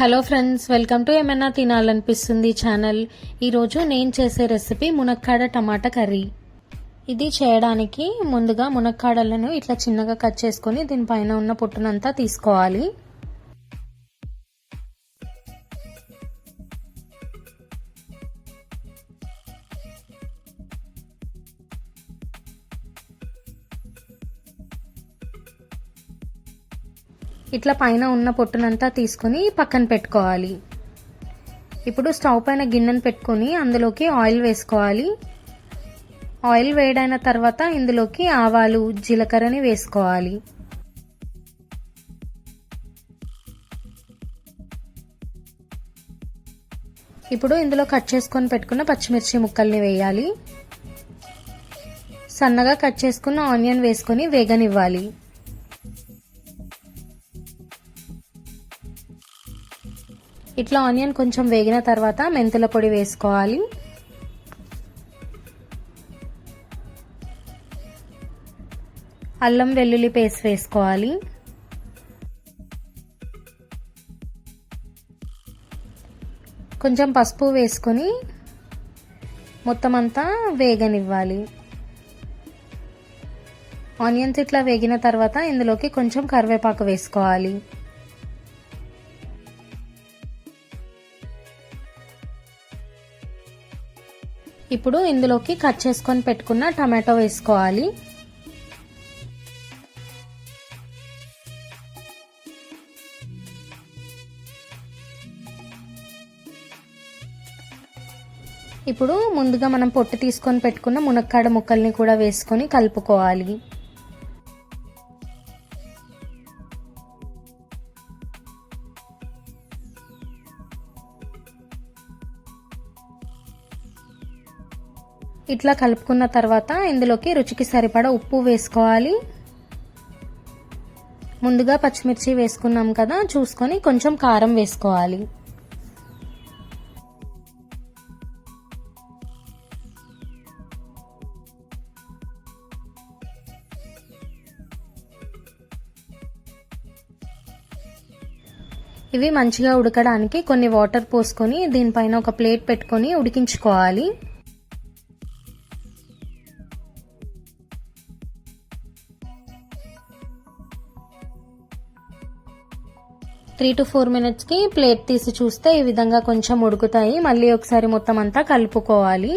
Hello friends welcome to ఏమైనా తినాలనిపిస్తుంది channel ఈరోజు నేను చేసే రెసిపీ మునక్కాడ టమాటా కర్రీ. ఇది చేయడానికి ముందుగా మునక్కాడలను ఇట్లా చిన్నగా కట్ చేసుకొని దీనిపైన ఉన్న పొట్టునంతా తీసుకోవాలి. ఇట్లా పైన ఉన్న పొట్టునంతా తీసుకొని పక్కన పెట్టుకోవాలి. ఇప్పుడు స్టవ్ పైన గిన్నెను పెట్టుకొని అందులోకి ఆయిల్ వేసుకోవాలి. ఆయిల్ వేడైన తర్వాత ఇందులోకి ఆవాలు జీలకర్రని వేసుకోవాలి. ఇప్పుడు ఇందులో కట్ చేసుకొని పెట్టుకున్న పచ్చిమిర్చి ముక్కల్ని వేయాలి. సన్నగా కట్ చేసుకున్న ఆనియన్ వేసుకొని వేగనివ్వాలి. ఇట్లా ఆనియన్ కొంచెం వేగిన తర్వాత మెంతుల పొడి వేసుకోవాలి. అల్లం వెల్లుల్లి పేస్ట్ వేసుకోవాలి. కొంచెం పసుపు వేసుకొని మొత్తం అంతా వేగనివ్వాలి. ఆనియన్స్ ఇట్లా వేగిన తర్వాత ఇందులోకి కొంచెం కరివేపాకు వేసుకోవాలి. ఇప్పుడు ఇందులోకి కట్ చేసుకొని పెట్టుకున్న టమాటో వేసుకోవాలి. ఇప్పుడు ముందుగా మనం పొట్టు తీసుకొని పెట్టుకున్న మునక్కాడ ముక్కల్ని కూడా వేసుకొని కలుపుకోవాలి. ఇట్లా కలుపుకున్న తర్వాత ఇందులోకి రుచికి సరిపడ ఉప్పు వేసుకోవాలి. ముందుగా పచ్చిమిర్చి వేసుకున్నాం కదా చూసుకొని కొంచెం కారం వేసుకోవాలి. ఇవి మంచిగా ఉడకడానికి కొన్ని వాటర్ పోసుకొని దీనిపైన ఒక ప్లేట్ పెట్టుకొని ఉడికించుకోవాలి. త్రీ టు ఫోర్ మినిట్స్కి ప్లేట్ తీసి చూస్తే ఈ విధంగా కొంచెం ఉడుకుతాయి. మళ్ళీ ఒకసారి మొత్తం అంతా కలుపుకోవాలి.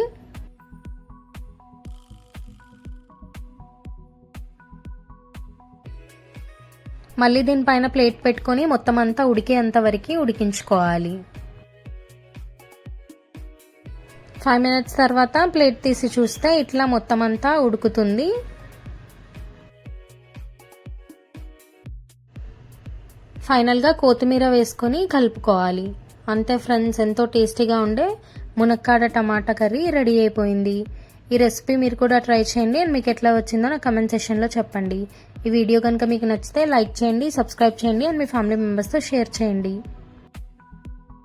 మళ్ళీ దీనిపైన ప్లేట్ పెట్టుకొని మొత్తం అంతా ఉడికేంత వరకు ఉడికించుకోవాలి. ఫైవ్ మినిట్స్ తర్వాత ప్లేట్ తీసి చూస్తే ఇట్లా మొత్తం అంతా ఉడుకుతుంది. ఫైనల్గా కొత్తిమీర వేసుకొని కలుపుకోవాలి. అంతే ఫ్రెండ్స్ ఎంతో టేస్టీగా ఉండే మునక్కాడ టమాటా కర్రీ రెడీ అయిపోయింది. ఈ రెసిపీ మీరు కూడా ట్రై చేయండి అండ్ మీకు ఎట్లా వచ్చిందో నా కమెంట్ సెషన్లో చెప్పండి. ఈ వీడియో కనుక మీకు నచ్చితే లైక్ చేయండి సబ్స్క్రైబ్ చేయండి అండ్ మీ ఫ్యామిలీ మెంబర్స్తో షేర్ చేయండి.